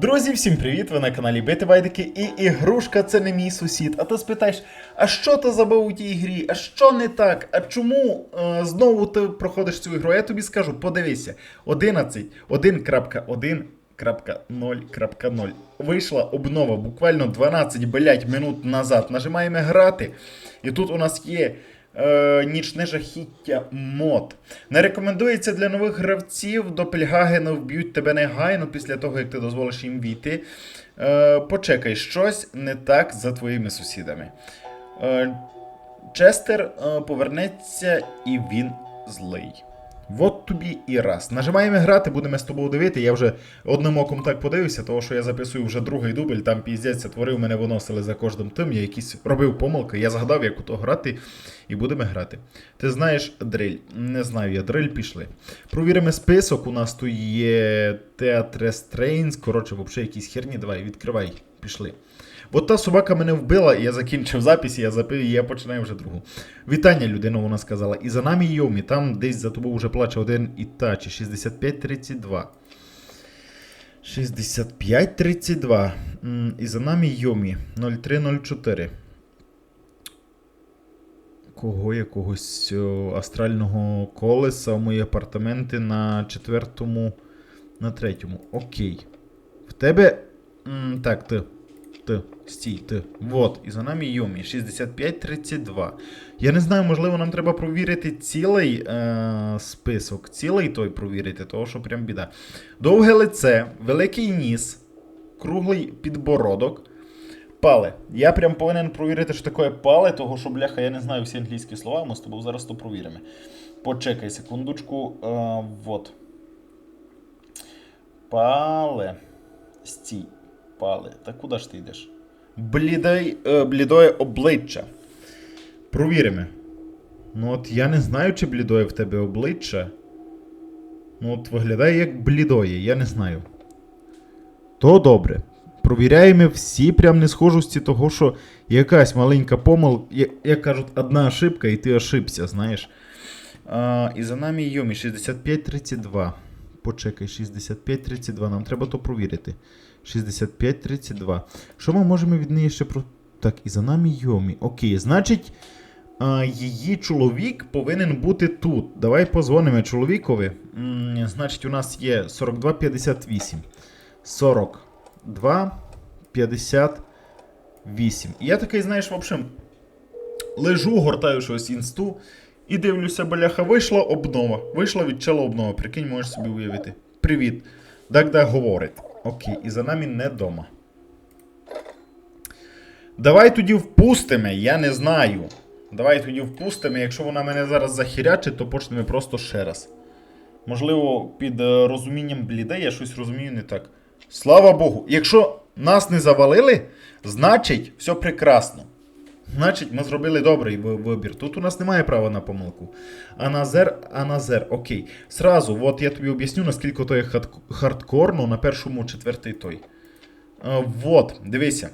Друзі, всім привіт! Ви на каналі Бити Байдики і ігрушка це не мій сусід. А ти спитаєш, а що ти забув у тій грі? А що не так? А чому е, знову ти проходиш цю ігру? Я тобі скажу, подивися, 11, 1.1.0.0 вийшла обнова буквально 12 блять, минут назад. Нажимаємо грати, і тут у нас є е, нічне жахіття мод. Не рекомендується для нових гравців, допельгагени вб'ють тебе негайно після того, як ти дозволиш їм війти. Е, почекай, щось не так за твоїми сусідами. Е, Честер е, повернеться і він злий. Вот тобі і раз. Нажимаємо грати, будемо з тобою дивити. Я вже одним оком так подивився, тому що я записую вже другий дубль, там піздець творив, мене виносили за кожним тим. Я якісь робив помилки, я згадав, як ото грати, і будемо грати. Ти знаєш дриль? Не знаю я, дриль пішли. Провіримо список. У нас тут є Театре Стрейнс. Коротше, взагалі якісь херні. Давай, відкривай, пішли. От та собака мене вбила, і я закінчив запис, і я запив, і я починаю вже другу. Вітання, людина, вона сказала. І за нами Йомі, там десь за тобою вже плаче один Ітачі, 6532. 6532. М, І за нами Йомі 0304. Кого якогось астрального колеса мої апартаменти на четвертому, на третьому. Окей. В тебе. Так, ти. Стій, ти. Вот, і за нами Юмі 6532. Я не знаю, можливо, нам треба провірити цілий е, список, цілий той провірити, того що прям біда. Довге лице, великий ніс, круглий підбородок. Пале. Я прям повинен провірити, що таке пале, того що, бляха, я не знаю всі англійські слова, ми з тобою зараз то провіримо. Почекай секундочку. Е, вот. Пале. Стій. Пале. Та куди ж ти йдеш? Блідай, е, блідоє обличчя. Провіримо. Ну от я не знаю, чи блідоє в тебе обличчя. Ну от виглядає як блідоє, я не знаю. То добре. Провіряємо всі прям несхожості того, що якась маленька помилка, як кажуть, одна ошибка, і ти ошибся, знаєш. А, і за нами Йомі 6532. Почекай, 6532. Нам треба то провірити. 6532. Що ми можемо від неї ще про. Так, і за нами Йомі. Окей, значить, її чоловік повинен бути тут. Давай позвонимо чоловікові. Значить, у нас є 4258. 42 58. І я такий, знаєш, в общем, лежу, гортаю щось інсту і дивлюся, бляха, вийшла обнова. Вийшла від чела обнова. Прикинь, можеш собі уявити. Привіт. Дагда говорить. Окей, і за нами не дома. Давай тоді впустимо, я не знаю. Давай тоді впустимо. Якщо вона мене зараз захірячить, то почнемо просто ще раз. Можливо, під е, розумінням бліде я щось розумію не так. Слава Богу, якщо нас не завалили, значить все прекрасно. Значить, ми зробили добрий вибір. Тут у нас немає права на помилку. Аназер, Аназер, окей. Сразу, от я тобі об'ясню, наскільки то є хардкорно на першому четвертий той. Е, вот, дивися.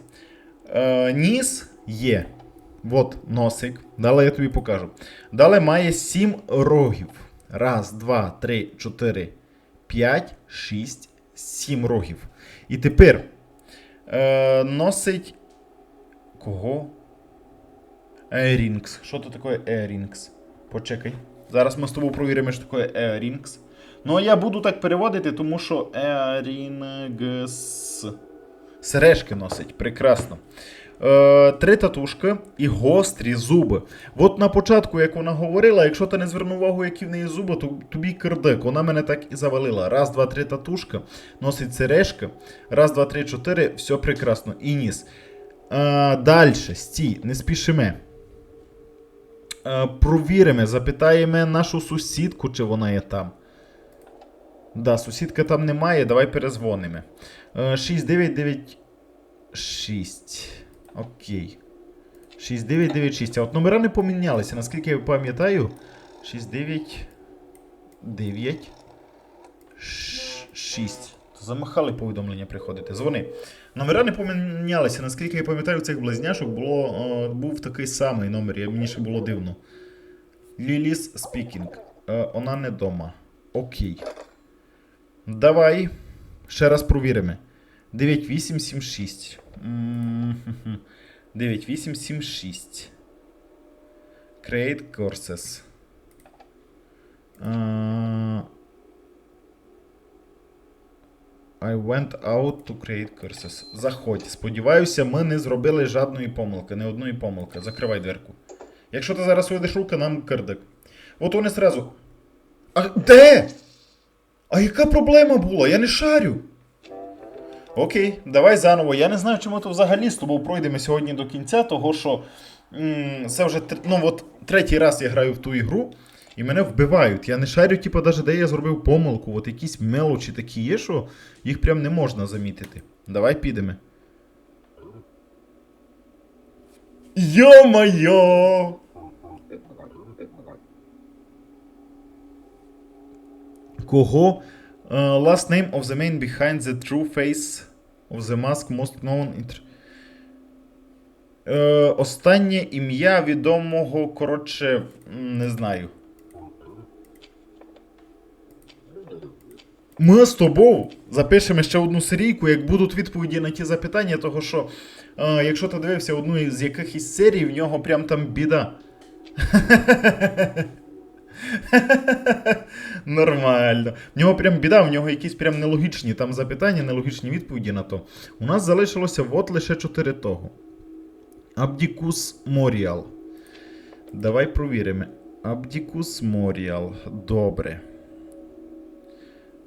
Е, ніс є. От носик. Далі я тобі покажу. Далі має сім рогів. Раз, два, три, чотири, п'ять, шість, сім рогів. І тепер е, носить. Кого? Ерінгс. Що то таке Ерінгс? Почекай. Зараз ми з тобою провіримо, що таке Ерінгс. Ну, я буду так переводити, тому що Ерінгс. Сережки носить. Прекрасно. Е, три татушки і гострі зуби. От на початку, як вона говорила, якщо ти не звернув увагу, які в неї зуби, то тобі кирдик. Вона мене так і завалила. Раз, два, три татушка, носить сережки. Раз, два, три, чотири, все прекрасно. І ніс. Е, Далі, стій, не спішимо. Е, провіримо, запитаємо нашу сусідку, чи вона є там. Да, сусідка там немає, давай перезвонимо. Е, 6996. Окей. 6996. А от номера не помінялися, наскільки я пам'ятаю. 699. 6. Замахали повідомлення приходити. Дзвони. Номера не помінялися, наскільки я пам'ятаю, у цих близняшок було, е, був такий самий номер, і мені ще було дивно. Ліліс Спікінг. Е, вона не дома. Окей. Давай. Ще раз провіримо. 9876. 9876. Create courses. Uh, I went out to create courses. Заходь. Сподіваюся, ми не зробили жодної помилки, не одної помилки. Закривай дверку. Якщо ти зараз вийдеш руки, нам кирдик. От вони сразу. А де? А яка проблема була? Я не шарю. Окей, давай заново. Я не знаю, чому то взагалі з тобою пройдемо сьогодні до кінця, того що м, це вже ну, от, третій раз я граю в ту ігру, і мене вбивають. Я не шарю, типу, навіть де я зробив помилку. От якісь мелочі такі є, що їх прям не можна замітити. Давай підемо. Йо-моє! Кого? Uh, last name of the man behind the true face of the mask most known int- Е, останнє ім'я відомого, коротше, не знаю. Ми з тобою запишемо ще одну серійку, як будуть відповіді на ті запитання, того що, е, якщо ти дивився одну з якихось серій, в нього прям там біда. Нормально. В нього прям біда, в нього якісь прям нелогічні там запитання, нелогічні відповіді на то. У нас залишилося от лише 4 того. Абдікус Моріал. Давай провіримо. Абдікус Моріал. Добре.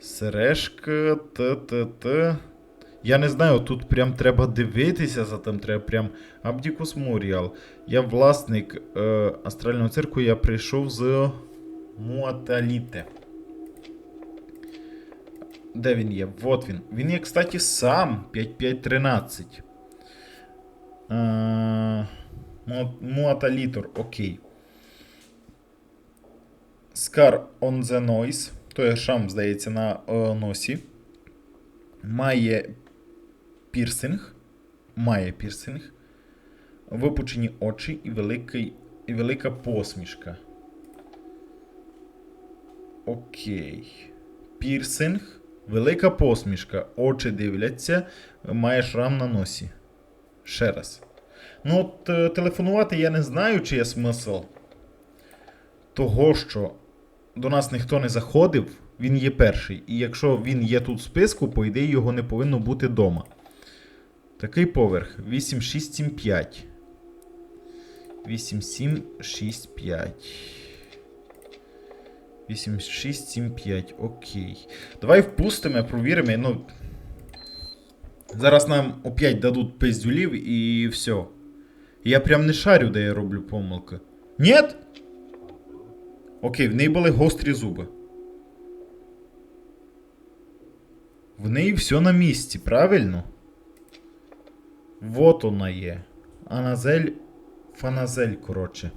Сережка. Т-т-т. Я не знаю, тут прям треба дивитися за тим, треба прям. Абдікус Моріал. Я власник е, астрального цирку, я прийшов з Муаталіте. Де він є? Вот він. Він є, кстати, сам 5513. Е, Муаталітор, окей. Scar on the Noise. То є шрам, здається, на е, носі. Має пірсинг. Має пірсинг. Випучені очі і, великий, і велика посмішка. Окей. Пірсинг, велика посмішка. Очі дивляться, має шрам на носі. Ще раз. Ну, от е, телефонувати я не знаю, чи є смисл. Того, що до нас ніхто не заходив, він є перший. І якщо він є тут в списку, по ідеї його не повинно бути вдома. Такий поверх. 8675. 8765. 8675. Окей. Давай впустимо, провіримо. Ну. Зараз нам опять дадуть пиздюлів і все. Я прям не шарю, де я роблю помилки. Нет? Окей, в неї були гострі зуби. В неї все на місці, правильно? Вот вона є. Аназель. Фаназель, коротше.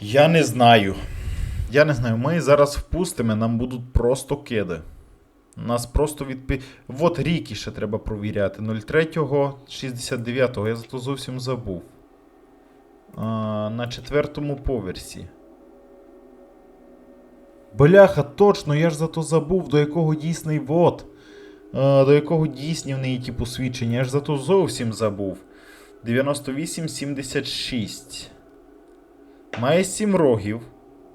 Я не знаю. Я не знаю, ми зараз впустимо, нам будуть просто киди. Нас просто відпи... Вот ріки ще треба провіряти. 03-го, 69-го, я зато зовсім забув. А, на четвертому поверсі. Бляха, точно, я ж зато забув, до якого дійсний вот. А, до якого дійсні в неї ті посвідчення. Я ж зато зовсім забув. 98-76. Має 7 рогів.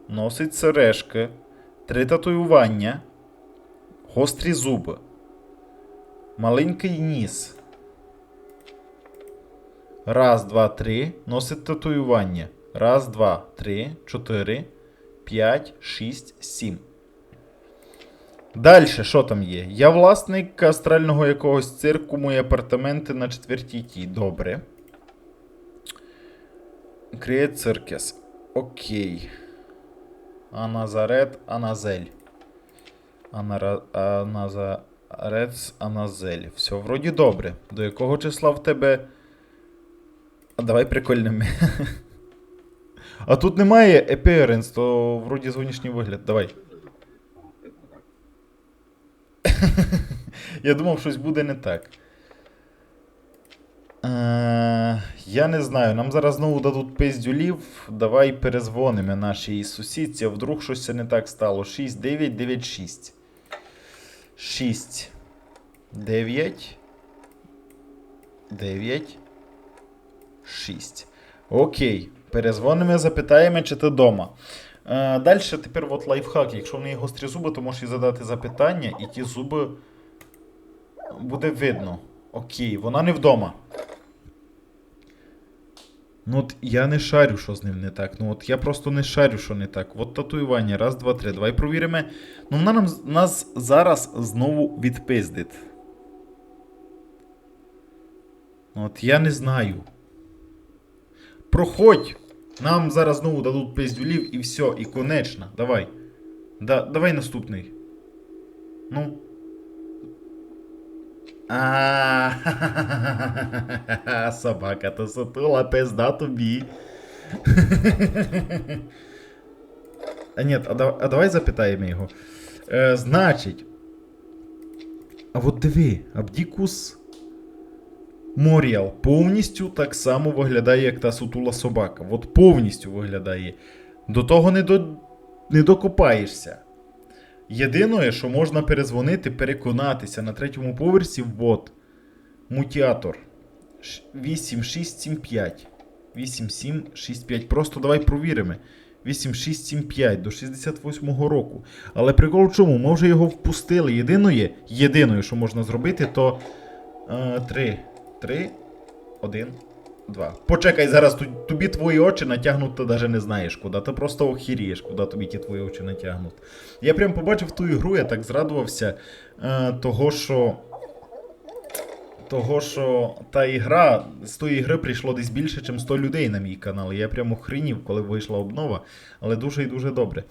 Носить сережки. Три татуювання. Гострі зуби. Маленький ніс. Раз, два, три. Носить татуювання. Раз, два, три, чотири, п'ять, шість, сім. Далі, що там є? Я власник астрального якогось цирку, мої апартаменти на четвертій ті. Добре. Create Circus. Окей. Аназарет, Аназель. Анара... Аназарец, Аназель. Все, вроді добре. До якого числа в тебе. Давай прикольними. А тут немає appearance, то вроді зовнішній вигляд. Давай. Я думав, щось буде не так. Е, я не знаю, нам зараз знову дадуть пиздюлів. Давай перезвонимо нашій сусідці, а вдруг щось не так стало. 6, 9, 9, 6. 6. 9. 9. 6. Окей. Перезвонимо, запитаємо, чи ти вдома. Е, Далі тепер от лайфхак. Якщо в неї гострі зуби, то можеш їй задати запитання, і ті зуби буде видно. Окей, вона не вдома. Ну от я не шарю, що з ним не так. Ну от я просто не шарю, що не так. От татуювання. Раз, два, три. Давай провіримо. Ну вона нам, нас зараз знову відпиздить. Ну, От я не знаю. Проходь! Нам зараз знову дадуть пиздюлів і все, і конечно. Давай. Да, давай наступний. Ну. А, собака то сутула, пизда тобі. А ні, а, да- а давай запитаємо його. Е, значить. А от диви, Абдікус Моріал повністю так само виглядає, як та сутула собака. От повністю виглядає. До того не, до... не докопаєшся. Єдине, що можна перезвонити, переконатися на третьому поверсі, от. Мутіатор. 8675. 8765. Просто давай провіримо. 8675 до 68-го року. Але прикол в чому? Ми вже його впустили. Єдине, єдине, що можна зробити, то. Е, 3. 3, 1, 2. Почекай, зараз тобі твої очі натягнуть, ти навіть не знаєш куди. Ти просто охірієш, куди тобі ті твої очі натягнуть. Я прям побачив ту ігру, я так зрадувався, е, того, що. Того, що та ігра, з тої ігри прийшло десь більше, ніж 100 людей на мій канал. Я прямо хренів, коли вийшла обнова, але дуже і дуже добре.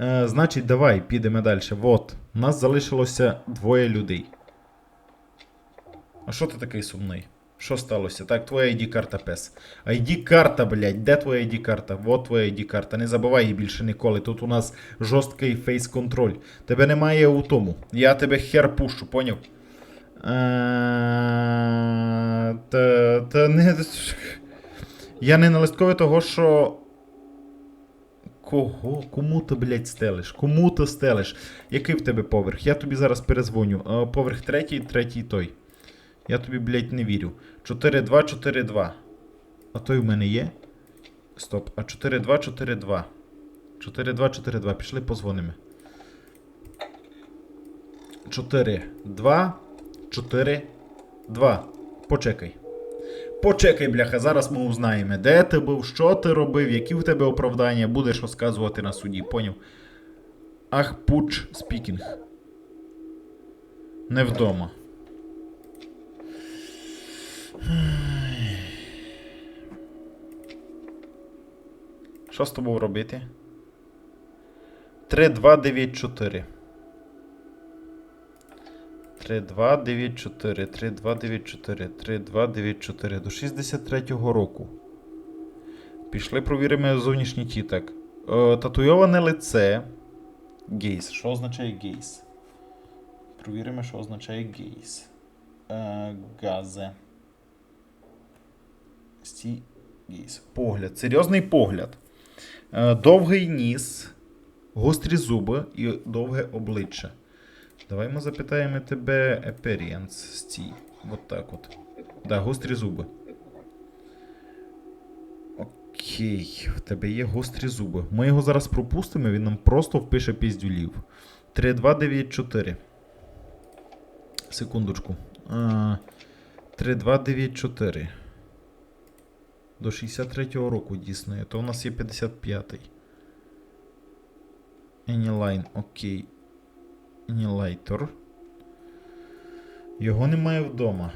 Е, значить, давай підемо далі. От, нас залишилося двоє людей. А що ти такий сумний? Що сталося? Так, твоя ID-карта пес. ID-карта, блядь, де твоя ID-карта? Вот твоя ID-карта. Не забувай її більше ніколи. Тут у нас жорсткий фейс-контроль. Тебе немає у тому. Я тебе хер пущу, поняв? Е, Та, та не. Я не на листкові того, що. Кого? Кому ти, блядь, стелиш? Кому ти стелиш? Який в тебе поверх? Я тобі зараз перезвоню. Е, Поверх третій, третій той. Я тобі, блядь, не вірю. 4-2, 4-2. А той в мене є? Стоп. А 4-2, 4-2. 4-2, 4-2. Пішли позвонимо. 4, 2, 4, 2. Почекай. Почекай, бляха, зараз ми узнаємо, де ти був, що ти робив, які в тебе оправдання, будеш розказувати на суді, поняв? Ах, пуч спікінг. Не вдома. Що з тобою робити? 3, 2, 9, 4. 3, 2, 9, 4, 3, 2, 9, 4, 3, 2, 9, 4 до 63-го року. Пішли провіримо зовнішній тіток. Е, татуйоване лице. Гейс. Що означає гейс? Провіримо, що означає гейс. Е, газе. Сті. Погляд. Серйозний погляд. Е, довгий ніс, гострі зуби і довге обличчя. Давай ми запитаємо тебе appearance стій. Вот так от. Да, гострі зуби. Окей, в тебе є гострі зуби. Ми його зараз пропустимо, він нам просто впише піздюлів. 3, 2, 9, 4. Секундочку. А, 3, 2, 9, 4. До 63-го року дійсно. То у нас є 55-й. Anyline, окей. Annihilator. Його немає вдома.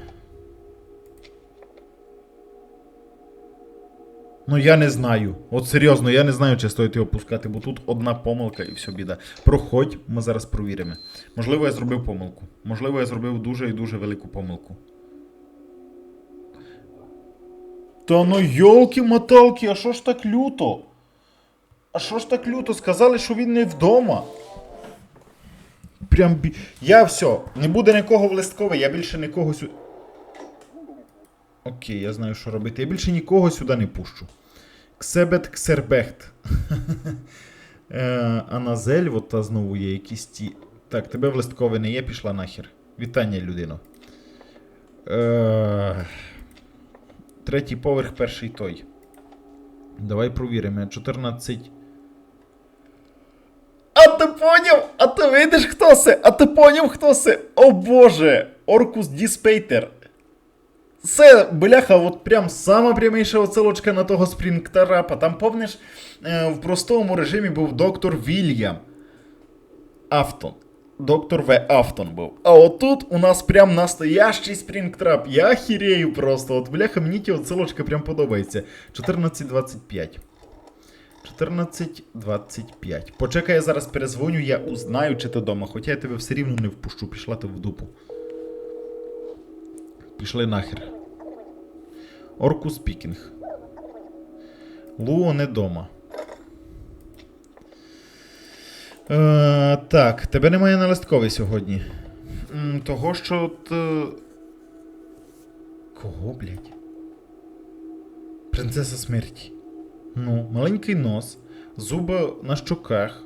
Ну я не знаю. От серйозно, я не знаю, чи стоїть його пускати, бо тут одна помилка і все біда. Проходь, ми зараз провіримо. Можливо, я зробив помилку. Можливо, я зробив дуже і дуже велику помилку. Та ну йолки-моталки, а що ж так люто? А що ж так люто? Сказали, що він не вдома. Прям бі... Я все, не буде нікого в листковий, я більше нікого сюди. Окей, я знаю, що робити. Я більше нікого сюди не пущу. Ксебет Ксербехт. Е, Аназель, от та знову є якісь ті. Так, тебе в листковий не є, пішла нахер. Вітання, людино. Е... Третій поверх, перший той. Давай провіримо. 14. А ти поняв? А ти видиш, хто це? А ти поняв, хто це? О боже! Оркус Діспейтер. Це, бляха, от прям сама пряміша оцелочка на того спрінгтарапа. Там, помниш, е, в простому режимі був доктор Вільям. Автон. Доктор В. Автон був. А отут у нас прям настоящий спрінгтрап. Я хірею просто. От бляха, мені ті оцелочка прям подобається. 14.25. 14.25. Почекай, я зараз перезвоню, я узнаю, чи ти вдома. Хоча я тебе все рівно не впущу, пішла ти в дупу. Пішли нахер. Орку спікінг. Луо не дома. Е, так, тебе немає на листкові сьогодні. М, того, що т... Кого, блядь? Принцеса смерті. Ну, маленький нос, зуби на щоках.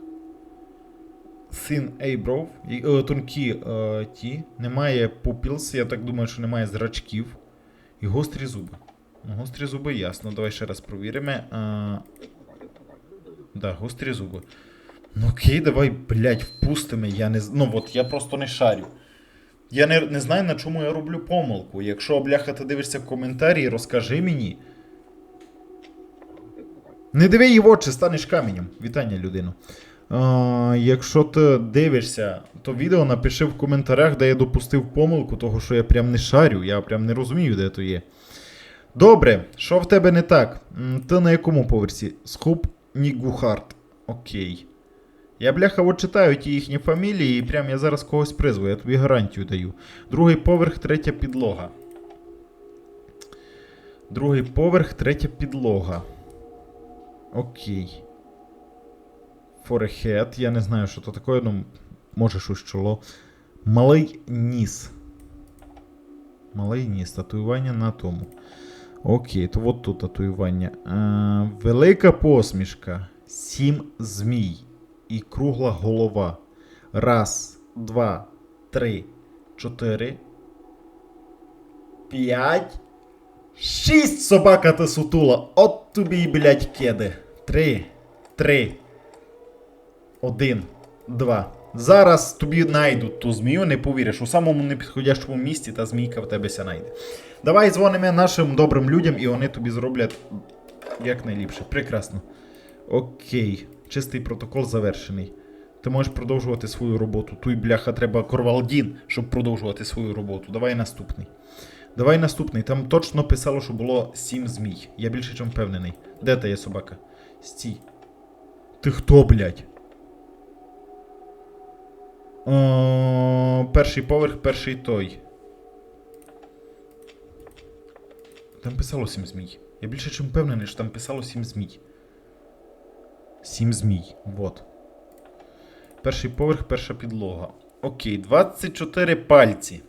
Син Ейбров, е, тонкі е, ті, немає пупілс, я так думаю, що немає зрачків. І гострі зуби. Ну, гострі зуби ясно. Давай ще раз провіримо. А... Да, гострі зуби. Ну окей, давай, блядь, впустимо. Я не Ну от я просто не шарю. Я не, не знаю, на чому я роблю помилку. Якщо, бляха, ти дивишся коментарі, розкажи мені. Не диви її в очі, станеш каменем. Вітання, людино. А, якщо ти дивишся, то відео напиши в коментарях, де я допустив помилку, того що я прям не шарю, я прям не розумію, де то є. Добре, що в тебе не так? Ти на якому поверсі? Скуп Нігухарт. Окей. Я, бляха, от читаю ті їхні фамілії, і прям я зараз когось призву, я тобі гарантію даю. Другий поверх, третя підлога. Другий поверх, третя підлога. Окей. Forehead, я не знаю, що то таке, ну, може щось чоло. Малий ніс. Малий ніс. Татуювання на тому. Окей, то от тут татуювання. Е, велика посмішка. Сім змій. І кругла голова. Раз, два, три, чотири. П'ять. Шість собака ти сутула. От тобі, й, блядь, кеди. Три. Три. Один. Два. Зараз тобі найдуть ту змію, не повіриш. У самому непідходящому місці та змійка в тебе ся найде. Давай дзвонимо нашим добрим людям, і вони тобі зроблять якнайліпше. Прекрасно. Окей. Чистий протокол завершений. Ти можеш продовжувати свою роботу. Туй, бляха, треба Корвалдін, щоб продовжувати свою роботу. Давай наступний. Давай наступний. Там точно писало, що було сім змій. Я більше чим впевнений. Де та є собака? Стій. Ти хто, блядь? О, перший поверх, перший той. Там писало сім змій. Я більше чим впевнений, що там писало сім змій. Сім змій. Вот. Перший поверх, перша підлога. Окей, 24 пальці.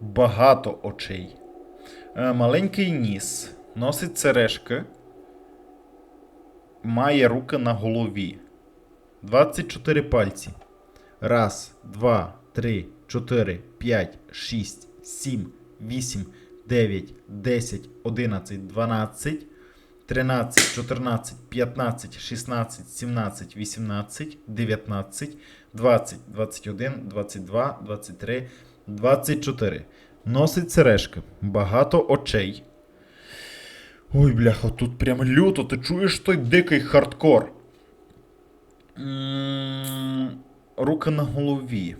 Багато очей. Е, маленький ніс. Носить сережки. Має руки на голові. 24 пальці. Раз, два, три, чотири, п'ять, шість, сім, вісім, дев'ять, десять, одинадцять, дванадцять, тринадцять, чотирнадцять, п'ятнадцять, шістнадцять, сімнадцять, вісімнадцять, дев'ятнадцять, двадцять, двадцять один, двадцять два, двадцять три, двадцять чотири. Носить сережки. Багато очей. Ой, бляха, тут прям люто, ти чуєш той дикий хардкор. М, Руки на голові.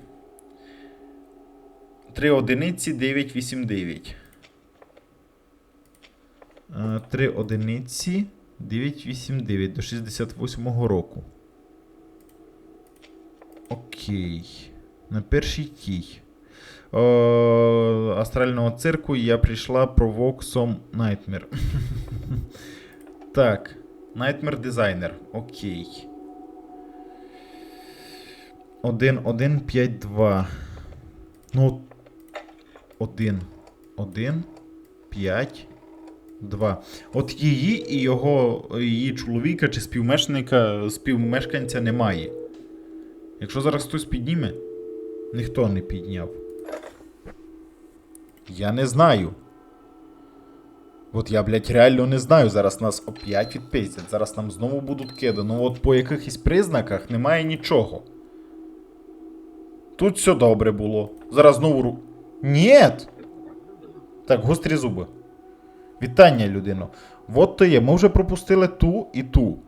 3 одиниці 989. 3 одиниці 989 до 68 року. Окей. На першій тій. Е, астрального цирку я прийшла провоксом Nightmare. так. Nightmare Designer. Окей. 1, 1, 5, 2. Ну. 1, 1, 5, 2. От її і його, її чоловіка чи співмешканця, співмешканця немає. Якщо зараз хтось підніме, ніхто не підняв. Я не знаю. От я, блядь, реально не знаю. Зараз нас опять відпиздять. Зараз нам знову будуть киди. Ну от по якихось признаках немає нічого. Тут все добре було. Зараз знову ру. Нєт! Так, гострі зуби. Вітання, людино. От то є. Ми вже пропустили ту і ту.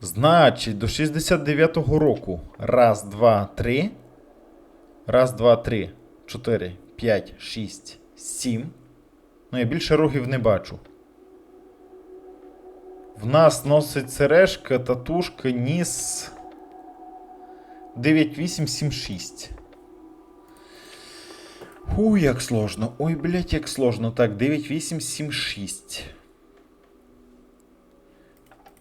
Значить, до 69-го року. Раз, два, три. Раз, два, три, чотири, п'ять, шість, сім. Ну, я більше рогів не бачу. В нас носить сережка, татушка, ніс. 9876. Ху, як сложно. Ой, блять, як сложно. Так, 9876.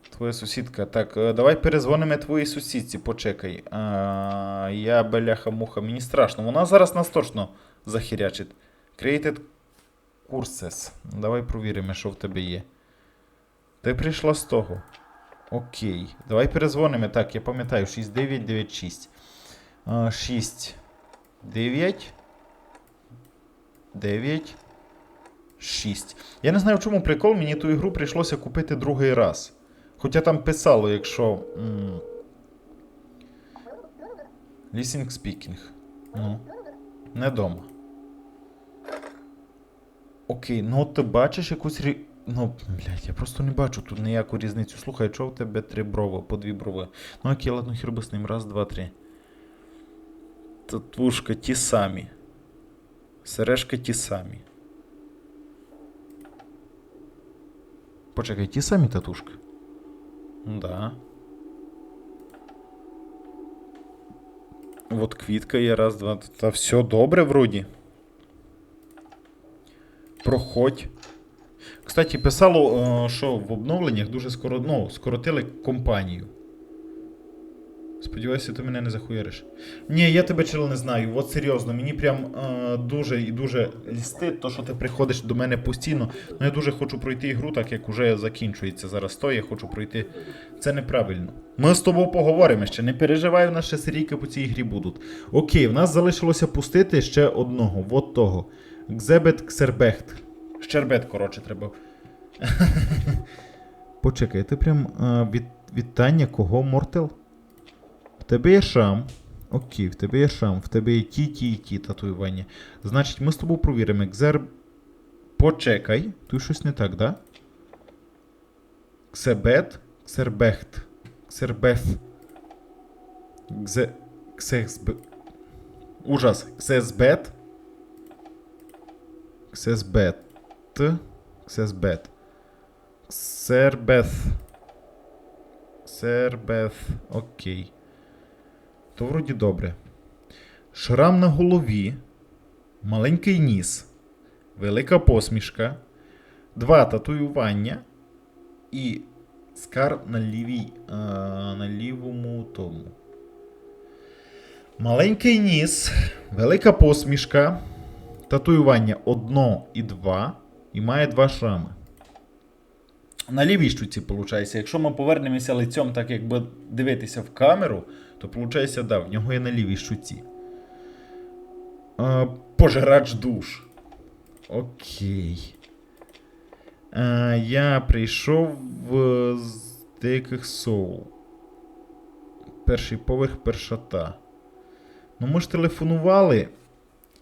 Твоя сусідка. Так, е, давай перезвонимо твоїй сусідці, почекай. А, я бляха-муха, мені страшно. Вона зараз нас точно захірячить. Created courses. Давай провіримо, що в тебе є. Ти прийшла з того. Окей. Давай перезвонимо. Так, я пам'ятаю, 6996. А, 6. 9. 9. 6. Я не знаю, в чому прикол, мені ту ігру прийшлося купити другий раз. Хоча там писало, якщо. Listening speaking. Ну. Не дома. Окей, ну от ти бачиш якусь рі... Ну, блядь, я просто не бачу тут ніяку різницю. Слухай, чого в тебе три брови, по дві брови? Ну окей, ладно, хір з ним. Раз, два, три. Татушка ті самі. Сережка ті самі. Почекай, ті самі татушки? Да. Вот квітка є, раз, два. Та все добре вроді. Проходь. Кстати, писало, е, що в обновленнях дуже скоро, ну, скоротили компанію. Сподіваюся, ти мене не захуяриш. Ні, я тебе чел не знаю. От серйозно, мені прям е, дуже і дуже лістить, то, що ти приходиш до мене постійно. Ну я дуже хочу пройти ігру, так як уже закінчується зараз то, я хочу пройти. Це неправильно. Ми з тобою поговоримо ще. Не переживай, у нас ще серійки по цій грі будуть. Окей, в нас залишилося пустити ще одного. Вот того. Гзебет Ксербехт. Щербет, коротше, треба. Почекай, ти прям е, від, вітання кого, Мортел? Тебе є шрам. Окей, в тебе є шрам, в тебе є ті, ті і ті татуювання. Значить, ми з тобою провіримо. Кзер... Почекай. Тут щось не так, да? Ксебет, Ксербехт, Ксербеф. Кзе... Ксезб... Ужас. Ксезбет. Ксезбет. Ксезбет. Ксербeth. Ксербeth. Окей. То вроді добре. Шрам на голові. Маленький ніс. Велика посмішка. Два татуювання. І скар на лівій. А, на лівому тому. Маленький ніс. Велика посмішка. Татуювання 1 і 2. І має два шрами. На лівій штуці, виходить, якщо ми повернемося лицьом, так якби дивитися в камеру, то виходить, да, в нього є на лівій штуці. А, пожирач душ. Окей. А, я прийшов з деяких соул. Перший поверх першота. Ну, ми ж телефонували.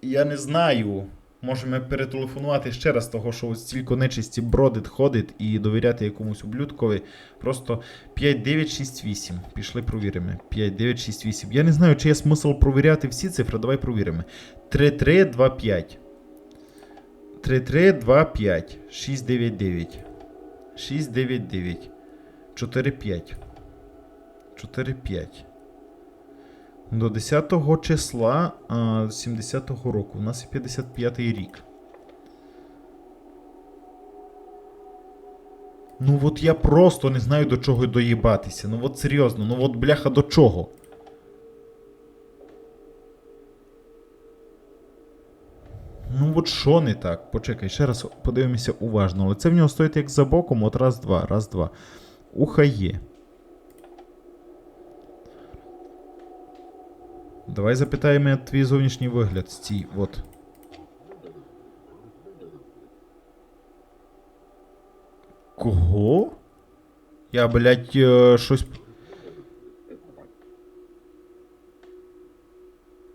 Я не знаю. Можемо перетелефонувати ще раз, того, що ось стільки нечисті бродить, ходить і довіряти якомусь ублюдкові. Просто 5968. Пішли провіримо. 5968. Я не знаю, чи є смисл провіряти всі цифри. Давай провіримо. 3325. 3325. 699. 699. 45. 45. До 10 числа 70-го року. У нас є 55-й рік. Ну от я просто не знаю до чого доїбатися. Ну от серйозно, ну от бляха до чого. Ну от що не так? Почекай, ще раз подивимося уважно. Але це в нього стоїть як за боком, от раз, два, раз, два. Уха є. Давай запитаємо твій зовнішній вигляд. Стій, от. Кого? Я, блядь, е, щось.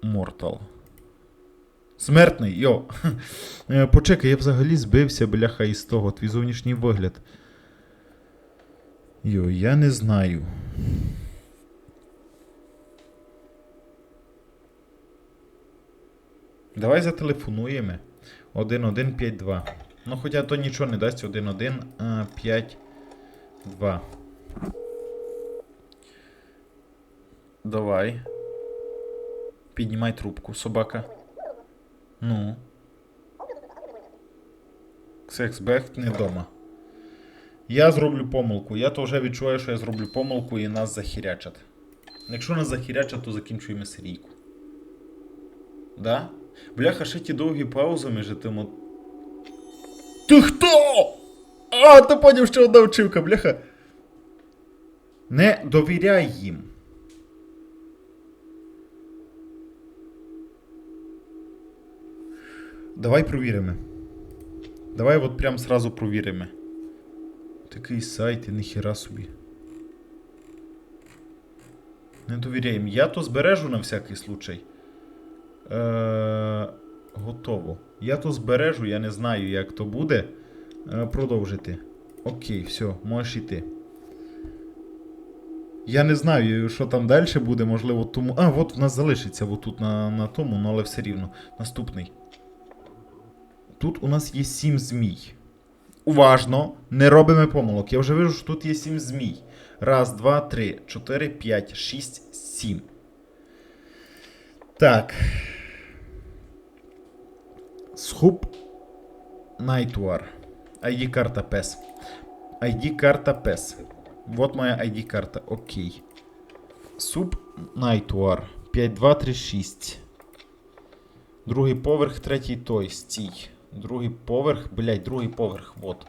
Мортал. Смертний, йо. Е, Почекай, я взагалі збився, бляха, із того, твій зовнішній вигляд. Йо, я не знаю. Давай зателефонуємо. 1152. Ну, хоча то нічого не дасть. 1152. Давай. Піднімай трубку, собака. Ну. Сексбехт не вдома. Я зроблю помилку. Я то вже відчуваю, що я зроблю помилку і нас захірячать. Якщо нас захірячать, то закінчуємо серійку. Да? Бляха, ще ті довгі паузи між тим. Ти хто? А, ти поняв, що одна вчивка, бляха. Не довіряй їм. Давай провіримо. Давай от прям сразу провіримо. Такий сайт і ніхіра собі. Не довіряємо. Я то збережу на всякий случай. Е, готово. Я то збережу, я не знаю, як то буде. Е, продовжити. Окей, все, можеш йти. Я не знаю, що там далі буде, можливо, тому. А, от в нас залишиться отут на, на тому, ну але все рівно. Наступний. Тут у нас є 7 змій. Уважно, не робимо помилок. Я вже вижу, що тут є 7 змій. Раз, два, три, чотири, п'ять, шість, сім. Так. Схуп Найтуар. ID карта PES. ID карта PES. Вот моя ID карта. Окей. Суп Найтуар. 5236. Другий поверх, третій той. Стій. Другий поверх, блять, другий поверх, вот.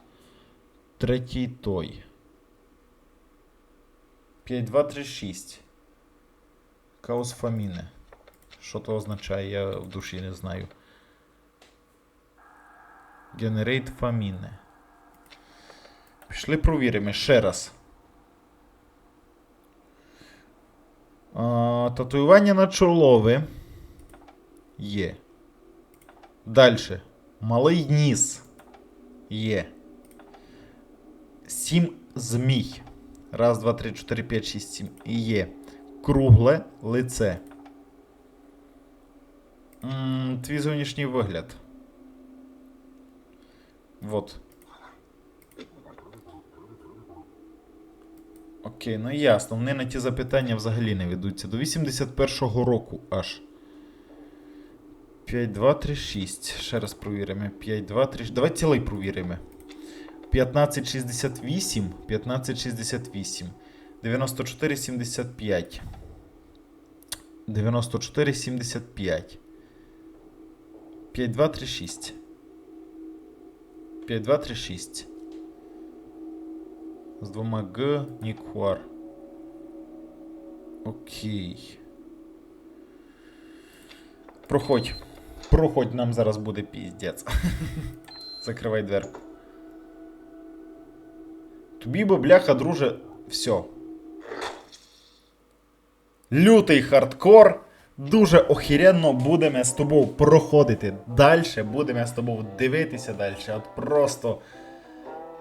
Третій той. 5236. Каос Фаміне. Що то означає, я в душі не знаю. Generate Фаміне. Пішли провіримо ще раз. А, татуювання на чолові є. Дальше. Малий ніс є. Сім змій. Раз, два, три, чотири, п'ять, шість, сім. Є. Кругле лице. Твій зовнішній вигляд. Вот. Окей, ну ясно. Вони на ті запитання взагалі не ведуться. До 81-го року аж. 5, 2, 3, 6. Ще раз провіримо. 5, 2, 3. Давай цілий провіримо. 1568. 1568. 94, 75. 94, 75. 5, 2, 3, 6. 5, 2, 3, 6. З двома Г, Нікуар. Окей. Проходь. Проходь, нам зараз буде піздець. Закривай дверку. Тобі би, бляха, друже, все. Лютий хардкор. Дуже охеренно будемо з тобою проходити далі. Будемо з тобою дивитися далі. От просто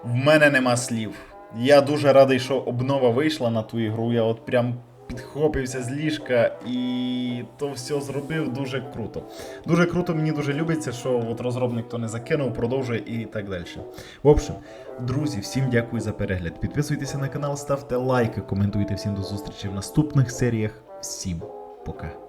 в мене нема слів. Я дуже радий, що обнова вийшла на ту ігру. Я от прям підхопився з ліжка і то все зробив дуже круто. Дуже круто, мені дуже любиться, що от розробник то не закинув, продовжує і так далі. В общем, друзі, всім дякую за перегляд. Підписуйтеся на канал, ставте лайки, коментуйте всім до зустрічі в наступних серіях. Всім пока.